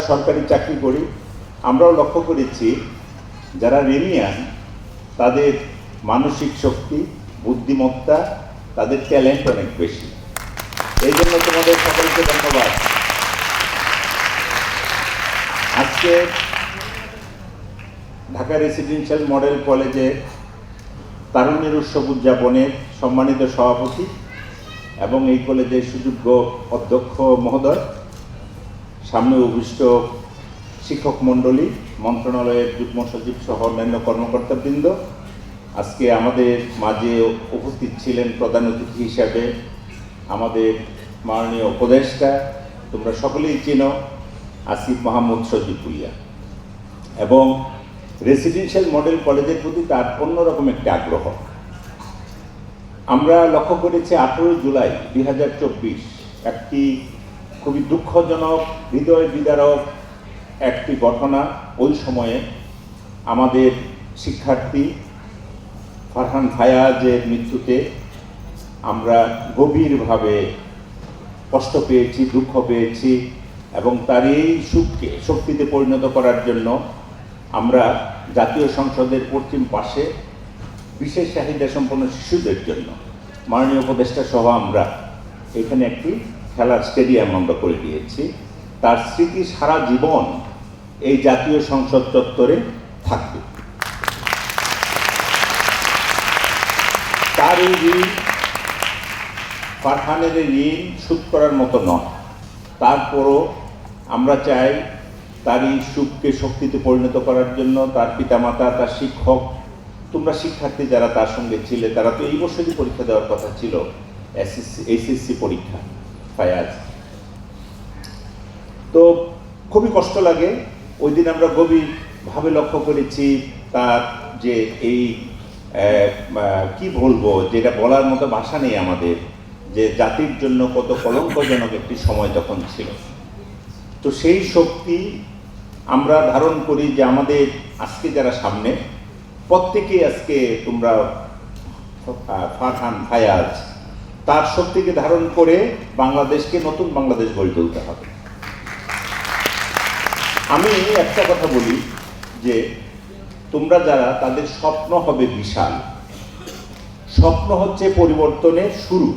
সরকারি চাকরি করি, আমরাও লক্ষ্য করেছি যারা রেমিয়ান, তাদের মানসিক শক্তি, বুদ্ধিমত্তা, তাদের ট্যালেন্ট অনেক বেশি। এই জন্য তোমাদের সকলকে ধন্যবাদ। আজকে ঢাকা রেসিডেন্সিয়াল মডেল কলেজে তারুণ্যের উৎসব উদযাপনের সম্মানিত সভাপতি এবং এই কলেজের সুযোগ্য অধ্যক্ষ মহোদয় সামনে অভিষ্ট শিক্ষক মণ্ডলী, মন্ত্রণালয়ের যুগ্ম সচিব সহ অন্যান্য কর্মকর্তাবৃন্দ। আজকে আমাদের মাঝে উপস্থিত ছিলেন প্রধান অতিথি হিসাবে আমাদের মাননীয় উপদেষ্টা। তোমরা সকলেই চেনো আসিফ মাহমুদ সজিবুল্লাহ। এবং রেসিডেন্সিয়াল মডেল কলেজের প্রতি তার অন্যরকম একটি আগ্রহ। আমরা লক্ষ্য করেছি আঠেরোই জুলাই দুই হাজার চব্বিশ একটি খুবই দুঃখজনক, হৃদয় বিদারক একটি ঘটনা ওই সময়ে আমাদের শিক্ষার্থী ফারহান ফায়াজের মৃত্যুতে আমরা গভীরভাবে কষ্ট পেয়েছি, দুঃখ পেয়েছি এবং তার এই সুখকে, শক্তিতে পরিণত করার জন্য আমরা জাতীয় সংসদের পশ্চিম পাশে বিশেষ চাহিদা সম্পন্ন শিশুদের জন্য মাননীয় উপদেষ্টা সহ আমরা এখানে একটি খেলার স্টেডিয়াম আমরা করে দিয়েছি। তার স্মৃতি সারা জীবন এই জাতীয় সংসদ চত্বরে থাকবে। তার এই ঋণ ফারহানের ঋণ শোধ করার মতো নয়। তারপরও আমরা চাই তার এই সুখকে শক্তিতে পরিণত করার জন্য, তার পিতামাতা, তার শিক্ষক, তোমরা শিক্ষার্থী যারা তার সঙ্গে ছিলে, তারা তো এই বছরই পরীক্ষা দেওয়ার কথা ছিল এসএসসি এইচএসসি পরীক্ষা। ফায়াজ। তো খুবই কষ্ট লাগে। ওই দিন আমরা গভীরভাবে লক্ষ্য করেছি তার যে এই কি বলব, যেটা বলার মতো ভাষা নেই আমাদের, যে জাতির জন্য কত কলঙ্কজনক একটি সময় তখন ছিল। তো সেই শক্তি আমরা ধারণ করি যে আমাদের আজকে যারা সামনে, প্রত্যেকেই আজকে তোমরা ফারহান, ফায়াজ তার শক্তিকে ধারণ করে বাংলাদেশকে নতুন বাংলাদেশ গড়ে তুলতে হবে। আমি একটা কথা বলি যে তোমরা যারা তাদের স্বপ্ন হবে বিশাল, স্বপ্ন হচ্ছে পরিবর্তনের শুরু।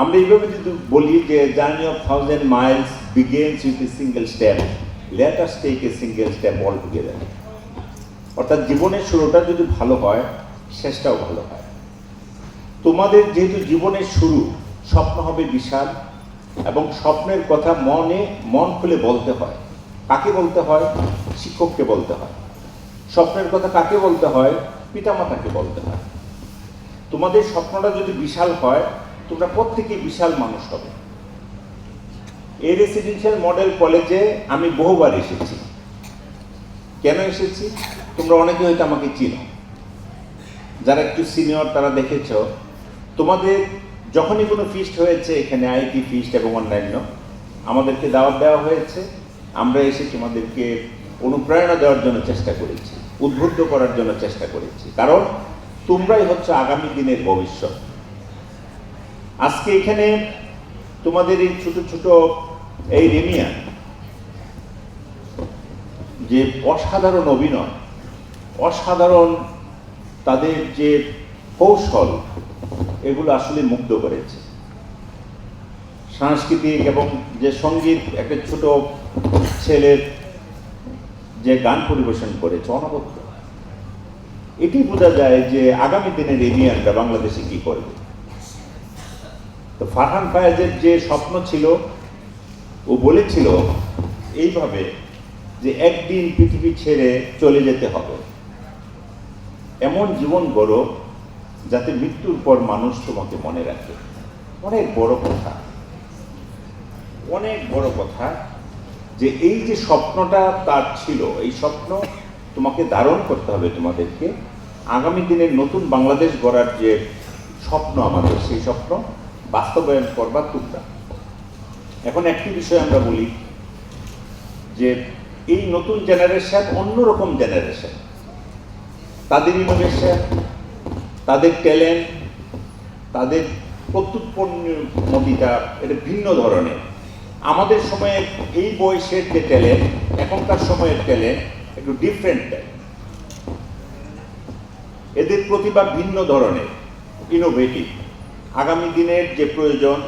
আমরা এইভাবে যদি বলি যে journey of thousand miles begins with a single step, let us take a single step all together. অর্থাৎ জীবনের শুরুটা যদি ভালো হয়, শেষটাও ভালো হয়। তোমাদের যেহেতু জীবনের শুরু, স্বপ্ন হবে বিশাল এবং স্বপ্নের কথা মনে, মন খুলে বলতে হয়। কাকে বলতে হয়? শিক্ষককে বলতে হয়। স্বপ্নের কথা কাকে বলতে হয়? পিতামাতাকে বলতে হয়। তোমাদের স্বপ্নটা যদি বিশাল হয়, তোমরা প্রত্যেকে বিশাল মানুষ হবে। এই রেসিডেন্সিয়াল মডেল কলেজে আমি বহুবার এসেছি। কেন এসেছি? তোমরা অনেকে হয়তো আমাকে চিনো। যারা একটু সিনিয়র তারা দেখেছ তোমাদের যখনই কোনো ফিস্ট হয়েছে, এখানে আইটি ফিস্ট এবং অন্যান্য, আমাদেরকে দাওয়াত দেওয়া হয়েছে। আমরা এসে তোমাদেরকে অনুপ্রেরণা দেওয়ার জন্য চেষ্টা করেছি, উদ্বুদ্ধ করার জন্য চেষ্টা করেছি। কারণ তোমরাই হচ্ছে আগামী দিনের ভবিষ্যৎ। আজকে এখানে তোমাদের এই ছোট ছোট এই রেমিয়া, যে অসাধারণ অভিনয়, অসাধারণ তাদের যে কৌশল এগুলো আসলে মুগ্ধ করেছে। সাংস্কৃতিক এবং যে সংগীত, একটা ছোট ছেলের যে গান পরিবেশন করেছে, অনবদ্য। এটি বোঝা যায় যে আগামী দিনের এমিয়ানরা বাংলাদেশে কি করবে। তো ফারহান ফায়াজের যে স্বপ্ন ছিল, ও বলেছিল এইভাবে যে একদিন পৃথিবী ছেড়ে চলে যেতে হবে। এমন জীবন গড়ো যাতে মৃত্যুর পর মানুষ তোমাকে মনে রাখে। অনেক বড় কথা। অনেক বড় কথা যে এই যে স্বপ্নটা তার ছিল, এই স্বপ্ন তোমাকে ধারণ করতে হবে তোমাদেরকে। আগামী দিনের নতুন বাংলাদেশ গড়ার যে স্বপ্ন আমাদের, সেই স্বপ্ন বাস্তবায়ন করবার তোমরা। এখন একটি বিষয় আমরা বলি যে এই নতুন জেনারেশন অন্যরকম জেনারেশন তাদের ইনোভেশন তাদের ট্যালেন্ট, তাদের প্রত্যুৎপন্নতা এটা ভিন্ন ধরনের। আমাদের সময়ে এই বয়সের যে ট্যালেন্ট, এখনকার সময়ের ট্যালেন্ট একটু ডিফারেন্ট এদের প্রতিভা ভিন্ন ধরনের ইনোভেটিভ আগামী দিনের যে প্রয়োজন,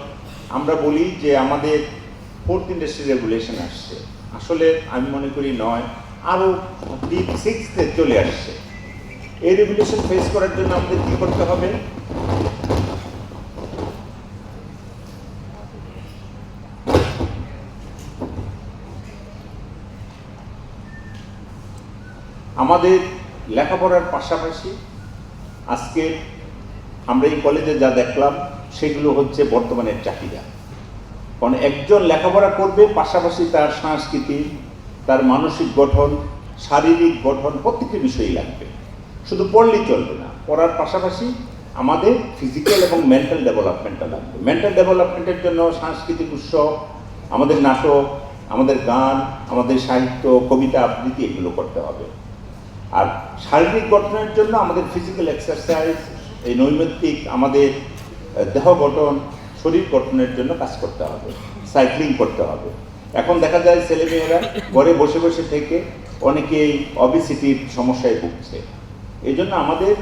আমরা বলি যে আমাদের ফোর্থ ইন্ডাস্ট্রি রেগুলেশন আসছে। আসলে আমি মনে করি নয় আরও ডিপ সিক্সতে চলে আসছে। এই রেগুলেশন ফেস করার জন্য আমাদের কী করতে হবে? আমাদের লেখাপড়ার পাশাপাশি আজকে আমরা এই কলেজে যা দেখলাম, সেগুলো হচ্ছে বর্তমানের চাহিদা। কারণ একজন লেখাপড়া করবে, পাশাপাশি তার সংস্কৃতি, তার মানসিক গঠন, শারীরিক গঠন, প্রত্যেকটি বিষয়ই লাগবে। শুধু পড়লেই চলবে না, পড়ার পাশাপাশি আমাদের ফিজিক্যাল এবং মেন্টাল ডেভেলপমেন্টটা লাগবে। মেন্টাল ডেভেলপমেন্টের জন্য সাংস্কৃতিক উৎসব, আমাদের নাটক, আমাদের গান, আমাদের সাহিত্য, কবিতা আবৃত্তি এগুলো করতে হবে। আর শারীরিক গঠনের জন্য আমাদের ফিজিক্যাল এক্সারসাইজ এই নৈমিত্তিক আমাদের দেহ গঠন, শরীর গঠনের জন্য কাজ করতে হবে সাইক্লিং করতে হবে। এখন দেখা যায় ছেলেমেয়েরা ঘরে বসে বসে থেকে অনেকেই অবিসিটির সমস্যায় ভুগছে। এই জন্য আমাদের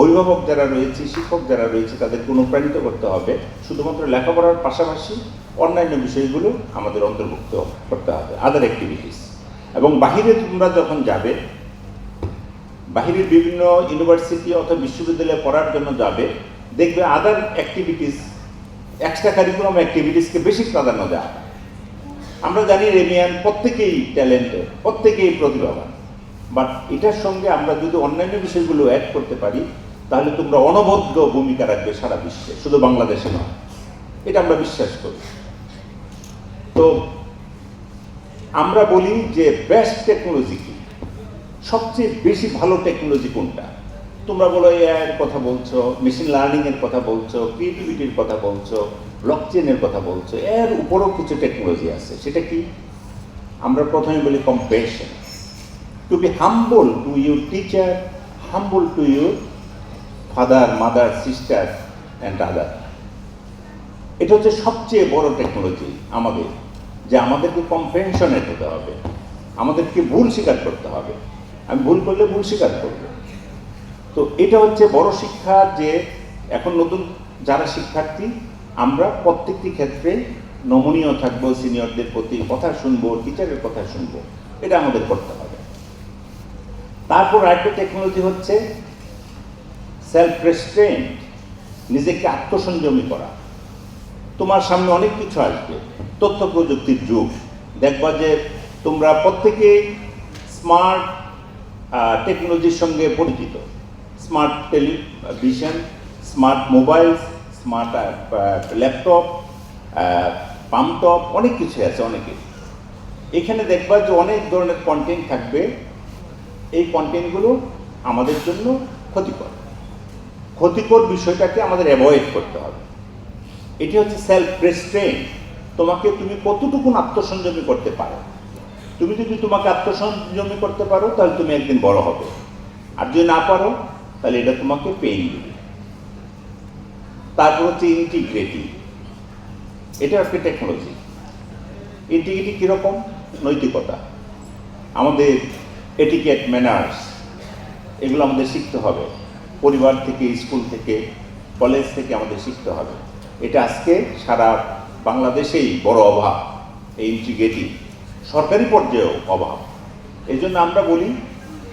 অভিভাবক যারা রয়েছে, শিক্ষক যারা রয়েছে, তাদেরকে অনুপ্রাণিত করতে হবে। শুধুমাত্র লেখাপড়ার পাশাপাশি অন্যান্য বিষয়গুলো আমাদের অন্তর্ভুক্ত করতে হবে। আদার অ্যাক্টিভিটিস এবং বাহিরে তোমরা যখন যাবে, বাহিরের বিভিন্ন ইউনিভার্সিটি অথবা বিশ্ববিদ্যালয়ে পড়ার জন্য যাবে, দেখবে আদার অ্যাক্টিভিটিস এক্সট্রা কারিকুলাম অ্যাক্টিভিটিসকে বেশি প্রাধান্য দেওয়া আমরা জানি রেমিয়ান প্রত্যেকেই ট্যালেন্টেড প্রত্যেকেই প্রতিভাবান। বাট এটার সঙ্গে আমরা যদি অন্যান্য বিষয়গুলো অ্যাড করতে পারি, তাহলে তোমরা অনবদ্য ভূমিকা রাখবে সারা বিশ্বে, শুধু বাংলাদেশে নয়। এটা আমরা বিশ্বাস করি। তো আমরা বলি যে বেস্ট টেকনোলজি কি? সবচেয়ে বেশি ভালো টেকনোলজি কোনটা? তোমরা বলো এআই এর কথা বলছো মেশিন লার্নিং এর কথা বলছো ক্রিয়েটিভিটির কথা বলছো ব্লকচেনের কথা বলছো, এর উপরও কিছু টেকনোলজি আছে। সেটা কি? আমরা প্রথমে বলি compassion to be humble to your teacher humble to your father mother sister and other এটা হচ্ছে সবচেয়ে বড় টেকনোলজি আমাদের, যে আমাদেরকে কম্পেনশনের হতে হবে। আমাদেরকে ভুল স্বীকার করতে হবে। আমি ভুল করলে ভুল স্বীকার করব। তো এটা হচ্ছে বড় শিক্ষা যে এখন নতুন যারা শিক্ষার্থী, আমরা প্রত্যেকটি ক্ষেত্রে নমনীয় থাকব সিনিয়রদের প্রতি কথা শুনব টিচারের কথা শুনব। এটা আমাদের করতে হবে তারপর আরেকটা টেকনোলজি হচ্ছে সেলফ রেস্ট্রেন্ট নিজেকে আত্মসংযমী করা। তোমার সামনে অনেক কিছু আসবে, তথ্য প্রযুক্তির যুগ। দেখবা যে তোমরা প্রত্যেকেই স্মার্ট টেকনোলজির সঙ্গে পরিচিত। Smart television smart mobile smart laptop palmtop অনেক কিছু আছে অনেকে এখানে দেখবা যে অনেক ধরনের কন্টেন্ট থাকবে। এই কন্টেন্টগুলো আমাদের জন্য ক্ষতিকর। ক্ষতিকর বিষয়টাকে আমাদের অ্যাভয়েড করতে হবে। এটি হচ্ছে সেলফ রেস্ট্রেন্ট তোমাকে তুমি কতটুকু আত্মসংযমী করতে পারো? তুমি যদি তোমাকে আত্মসংযমী করতে পারো, তাহলে তুমি একদিন বড় হবে। আর যদি না পারো, তাহলে এটা তোমাকে পেইন দেবে। তারপর হচ্ছে ইন্টিগ্রেটি এটা একটা টেকনোলজি ইন্টিগ্রিটি কীরকম? নৈতিকতা। আমাদের এটিকেট ম্যানার্স এগুলো আমাদের শিখতে হবে। পরিবার থেকে, স্কুল থেকে কলেজ থেকে আমাদের শিখতে হবে। এটা আজকে সারা বাংলাদেশেই বড় অভাব, এই ইন্টিগ্রেটি সরকারি পর্যায়েও অভাব। এই জন্য আমরা বলি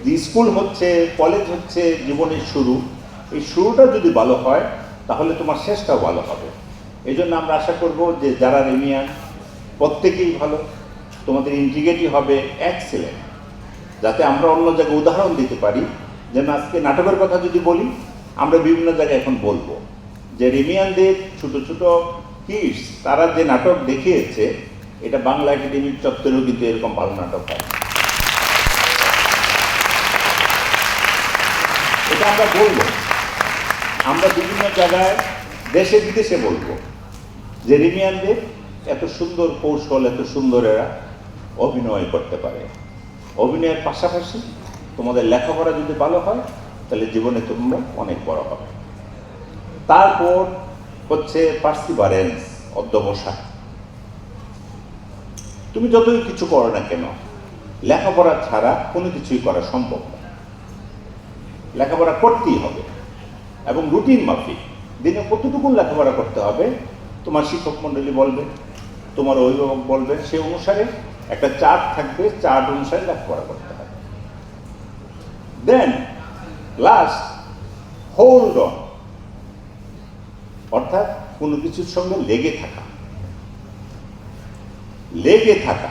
যে স্কুল হচ্ছে কলেজ হচ্ছে জীবনের শুরু। এই শুরুটা যদি ভালো হয়, তাহলে তোমার শেষটাও ভালো হবে। এই জন্য আমরা আশা করব যে যারা রেমিয়ান, প্রত্যেকেই ভালো। তোমাদের ইন্টিগ্রেটি হবে এক্সেলেন্ট যাতে আমরা অন্য জায়গায় উদাহরণ দিতে পারি, যেন আজকে নাটকের কথা যদি বলি, আমরা বিভিন্ন জায়গায় এখন বলব। যে রেমিয়ানদের ছোট ছোট কিডস, তারা যে নাটক দেখিয়েছে, এটা বাংলা একাডেমির চত্বরেও কিন্তু এরকম ভালো নাটক হয়। এটা আমরা বলব। আমরা বিভিন্ন জায়গায়, দেশে বিদেশে বলব, যে রিমিয়ানদের এত সুন্দর কৌশল, এত সুন্দর এরা অভিনয় করতে পারে। অভিনয়ের পাশাপাশি তোমাদের লেখাপড়া যদি ভালো হয়, তাহলে জীবনে তোমরা অনেক বড় হবে। তারপর হচ্ছে পার্সিভারেন্স, অধ্যবসায়। তুমি যতই কিছু করো না কেন, লেখাপড়া ছাড়া কোনো কিছুই করা সম্ভব না। লেখাপড়া করতেই হবে এবং রুটিন মাফিক। দিনে কতটুকু লেখাপড়া করতে হবে, তোমার শিক্ষক মণ্ডলী বলবে, তোমার অভিভাবক বলবে, সে অনুসারে একটা চার্ট থাকবে, চার্ট অনুসারে লেখাপড়া করতে হবে। দেন লাস্ট হোল্ড অন অর্থাৎ কোনো কিছুর সঙ্গে লেগে থাকা। লেগে থাকা।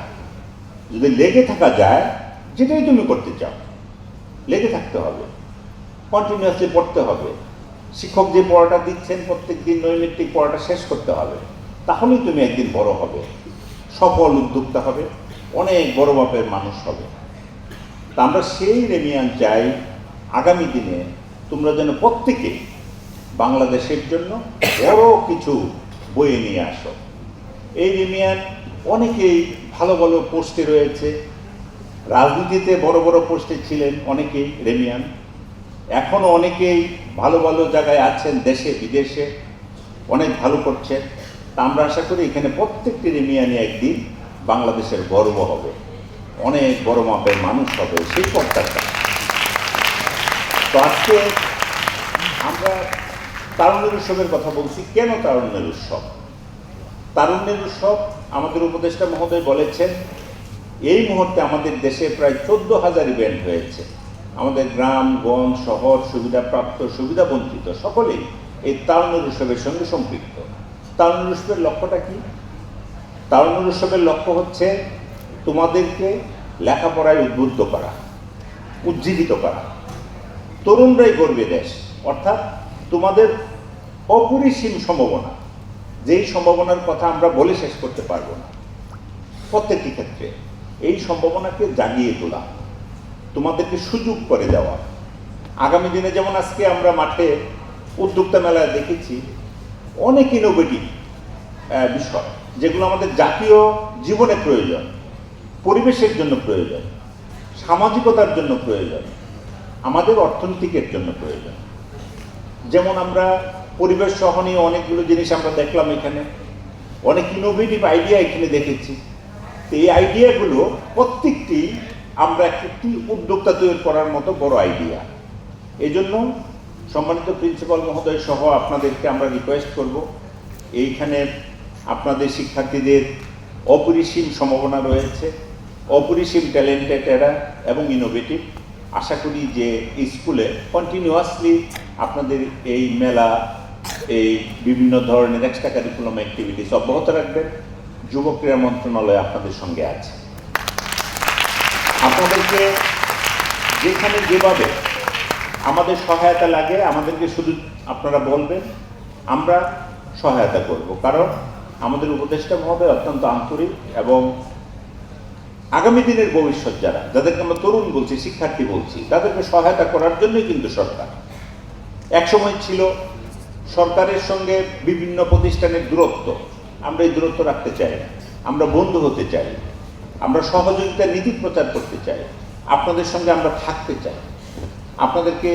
যদি লেগে থাকা যায়, যেটাই তুমি করতে চাও, লেগে থাকতে হবে। কন্টিনিউয়াসলি পড়তে হবে। শিক্ষক যে পড়াটা দিচ্ছেন প্রত্যেক দিন নৈমিত্তিক পড়াটা শেষ করতে হবে। তাহলেই তুমি একদিন বড় হবে। সফল উদ্যোক্তা হবে। অনেক বড় মাপের মানুষ হবে। তা আমরা সেই রেমিয়ান চাই, আগামী দিনে তোমরা যেন প্রত্যেকে বাংলাদেশের জন্য বড় কিছু বয়ে নিয়ে আসো। এই রেমিয়ান অনেকেই ভালো ভালো পোস্টে রয়েছে। রাজনীতিতে বড় বড় পোস্টে ছিলেন অনেকেই রেমিয়ান। এখনও অনেকেই ভালো ভালো জায়গায় আছেন দেশে, বিদেশে, অনেক ভালো করছেন। তা আমরা আশা করি এখানে প্রত্যেকটি রেমিয়ানি একদিন বাংলাদেশের গর্ব হবে। অনেক বড় মাপের মানুষ হবে, সেই প্রত্যাশা তো আজকে আমরা তারুণ্যের উৎসবের কথা বলছি। কেন তারুণ্যের উৎসব? তারুণ্যের উৎসব আমাদের উপদেষ্টা মহোদয় বলেছেন, এই মুহূর্তে আমাদের দেশে প্রায় চোদ্দ হাজার ইভেন্ট হয়েছে। আমাদের গ্রাম, গঞ্জ, শহর, সুবিধাপ্রাপ্ত সুবিধা বঞ্চিত সকলেই এই তারুণ্যের উৎসবের সঙ্গে সম্পৃক্ত। তারুণ্যের উৎসবের লক্ষ্যটা কি? তারুণ্যের উৎসবের লক্ষ্য হচ্ছে তোমাদেরকে লেখাপড়ায় উদ্বুদ্ধ করা, উজ্জীবিত করা। তরুণরাই গর্বে দেশ, অর্থাৎ তোমাদের অপরিসীম সম্ভাবনা, যেই সম্ভাবনার কথা আমরা বলে শেষ করতে পারব না। প্রত্যেকটি ক্ষেত্রে এই সম্ভাবনাকে জাগিয়ে তোলা, তোমাদেরকে সুযোগ করে দেওয়া। আগামী দিনে যেমন আজকে আমরা মাঠে উদ্যোক্তা মেলায় দেখেছি, অনেক ইনোভেটিভ বিষয়। যেগুলো আমাদের জাতীয় জীবনে প্রয়োজন, পরিবেশের জন্য প্রয়োজন, সামাজিকতার জন্য প্রয়োজন, আমাদের অর্থনীতিকের জন্য প্রয়োজন। যেমন আমরা পরিবেশ সহনীয় অনেকগুলো জিনিস আমরা দেখলাম এখানে, অনেক ইনোভেটিভ আইডিয়া এখানে দেখেছি। তো এই আইডিয়াগুলো প্রত্যেকটি আমরা একটি উদ্যোক্তা তৈরি করার মতো বড় আইডিয়া এই জন্য সম্মানিত প্রিন্সিপাল মহোদয় সহ আপনাদেরকে আমরা রিকোয়েস্ট করব, এইখানে আপনাদের শিক্ষার্থীদের অপরিসীম সম্ভাবনা রয়েছে, অপরিসীম ট্যালেন্টেড এরা এবং ইনোভেটিভ আশা করি যে স্কুলে কন্টিনিউয়াসলি আপনাদের এই মেলা, এই বিভিন্ন ধরনের এক্সট্রা কারিকুলাম অ্যাক্টিভিটিস অব্যাহত রাখবেন। যুব ক্রীড়া মন্ত্রণালয় আপনাদের সঙ্গে আছে। আপনাদেরকে যেখানে যেভাবে আমাদের সহায়তা লাগে, আমাদেরকে শুধু আপনারা বলবেন, আমরা সহায়তা করব। কারণ আমাদের উপদেষ্টা মহোদয় অত্যন্ত আন্তরিক এবং আগামী দিনের ভবিষ্যৎ যারা, যাদেরকে আমরা তরুণ বলছি, শিক্ষার্থী বলছি, তাদেরকে সহায়তা করার জন্যই কিন্তু সরকার। একসময় ছিল সরকারের সঙ্গে বিভিন্ন প্রতিষ্ঠানের দূরত্ব। আমরা এই দূরত্ব রাখতে চাই, আমরা বন্ধু হতে চাই, আমরা সহযোগিতার নীতি প্রচার করতে চাই, আপনাদের সঙ্গে আমরা থাকতে চাই। আপনাদেরকে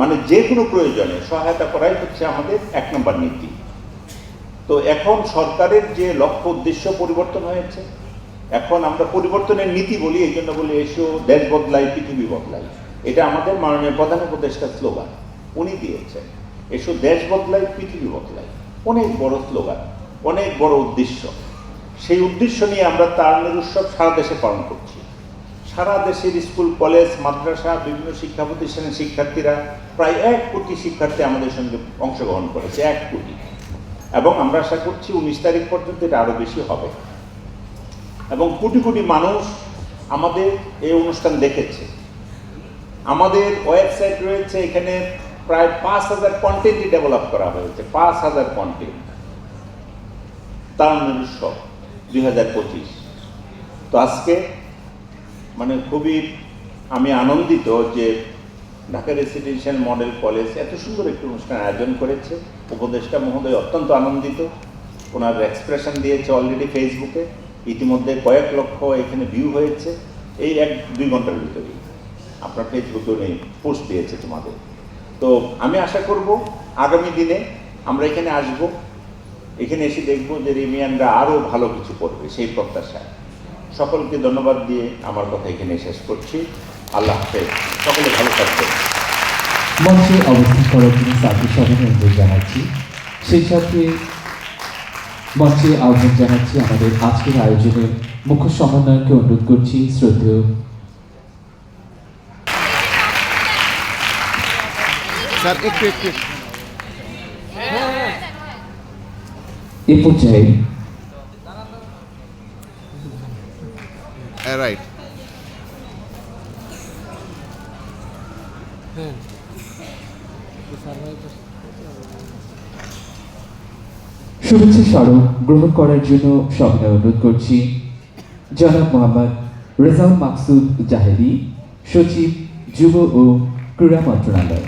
মানে যে কোনো প্রয়োজনে সহায়তা করাই হচ্ছে আমাদের এক নম্বর নীতি। তো এখন সরকারের যে লক্ষ্য উদ্দেশ্য পরিবর্তন হয়েছে, এখন আমরা পরিবর্তনের নীতি বলি, এই জন্য বলি এসো, দেশ বদলাই, পৃথিবী বদলাই। এটা আমাদের মাননীয় প্রধান উপদেষ্টার স্লোগান। উনি দিয়েছেন, এসো, দেশ বদলাই, পৃথিবী বদলাই। অনেক বড় স্লোগান, অনেক বড় উদ্দেশ্য। সেই উদ্দেশ্য নিয়ে আমরা তারুণের উৎসব সারা দেশে পালন করছি। সারা দেশের স্কুল, কলেজ, মাদ্রাসা, বিভিন্ন শিক্ষা প্রতিষ্ঠানের শিক্ষার্থীরা প্রায় এক কোটি শিক্ষার্থী আমাদের সঙ্গে অংশগ্রহণ করেছে, এক কোটি। এবং আমরা আশা করছি উনিশ তারিখ পর্যন্ত এটা আরও বেশি হবে। এবং কোটি কোটি মানুষ আমাদের এই অনুষ্ঠান দেখেছে। আমাদের ওয়েবসাইট রয়েছে, এখানে প্রায় পাঁচ হাজার কন্টেন্টই ডেভেলপ করা হয়েছে, পাঁচ হাজার কন্টেন্ট তারুণ্যের উৎসব দুই হাজার পঁচিশ। তো আজকে মানে খুবই আমি আনন্দিত যে ঢাকা রেসিডেন্সিয়াল মডেল কলেজ এত সুন্দর একটি অনুষ্ঠান আয়োজন করেছে। উপদেষ্টা মহোদয় অত্যন্ত আনন্দিত। ওনার এক্সপ্রেশন দিয়েছে অলরেডি ফেসবুকে ইতিমধ্যে কয়েক লক্ষ এখানে ভিউ হয়েছে। এই এক দুই ঘণ্টার ভিতরেই আপনার ফেসবুকে উনি পোস্ট দিয়েছে তোমাদের। তো আমি আশা করব আগামী দিনে আমরা এখানে আসব। এখানে এসে দেখব যে রিমিয়ানরা আরও ভালো কিছু করবে সেই প্রত্যাশায়। সকলকে ধন্যবাদ দিয়ে আমার কথা এখানে শেষ করছি। আল্লাহ হাফেজ। সকলে ভালো থাকবেন। মঞ্চে অবস্থান করার জন্য সাথী সবাই অনুরোধ জানাচ্ছি। সেই সাথে মঞ্চে আহ্বান জানাচ্ছি আমাদের আজকের আয়োজনের মুখ্য সমন্বয়কে অনুরোধ করছি শ্রদ্ধেয় স্যার একটু একটু। এ পর্যায়ে রাইট শুভেচ্ছা স্মারক গ্রহণ করার জন্য সবাই অনুরোধ করছি। জনাব মোহাম্মদ রেজাউল মাকসুদ জাহেদি সচিব যুব ও ক্রীড়া মন্ত্রণালয়।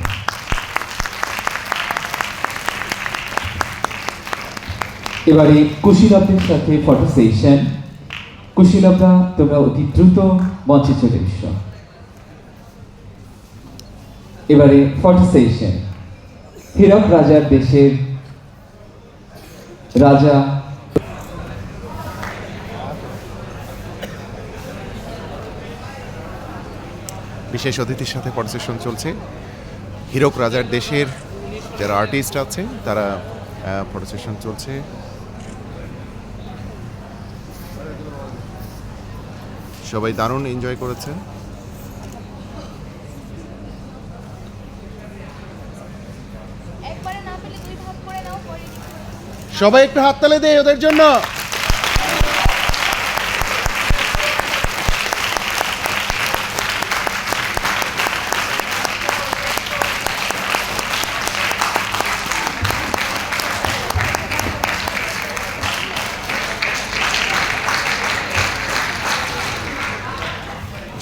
এবারে কুশীলবদের সাথে ফটো সেশন কুশীলবরা তোমরা অতি দ্রুত মঞ্চে চলে এসো। এবারে ফটো সেশন হীরক রাজার দেশের রাজা। বিশেষ অতিথির সাথে পরিসেশন চলছে। হীরক রাজার দেশের যারা আর্টিস্ট আছে, তারা ফটোসেশন চলছে। সবাই দারুণ এনজয় করেছেন একবারে না পেলে দুই ভাগ করে নাও পরে দিচ্ছি। সবাই একটু হাততালি দেয় ওদের জন্য।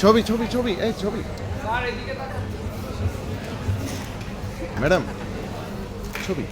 ছবি ছবি ছবি এই ছবি। ম্যাডাম ছবি।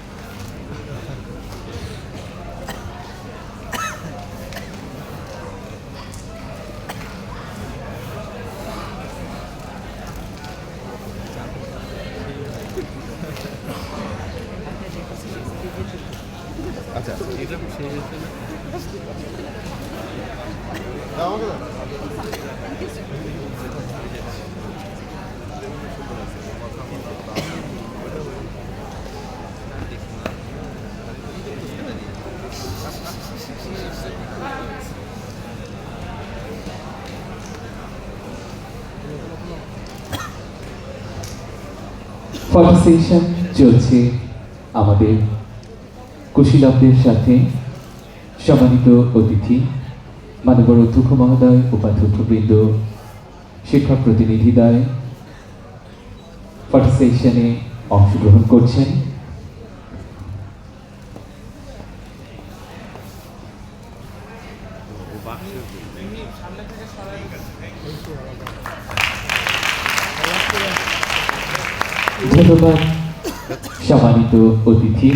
ফটো চলছে আমাদের কুশীলবদের সাথে সম্মানিত অতিথি। মানবর অধ্যক্ষ মহোদয় উপাধ্যক্ষবৃন্দ শিক্ষক প্রতিনিধিদ্বয় ফটো অংশগ্রহণ করছেন। ধন্যবাদ সম্মানিত অতিথি।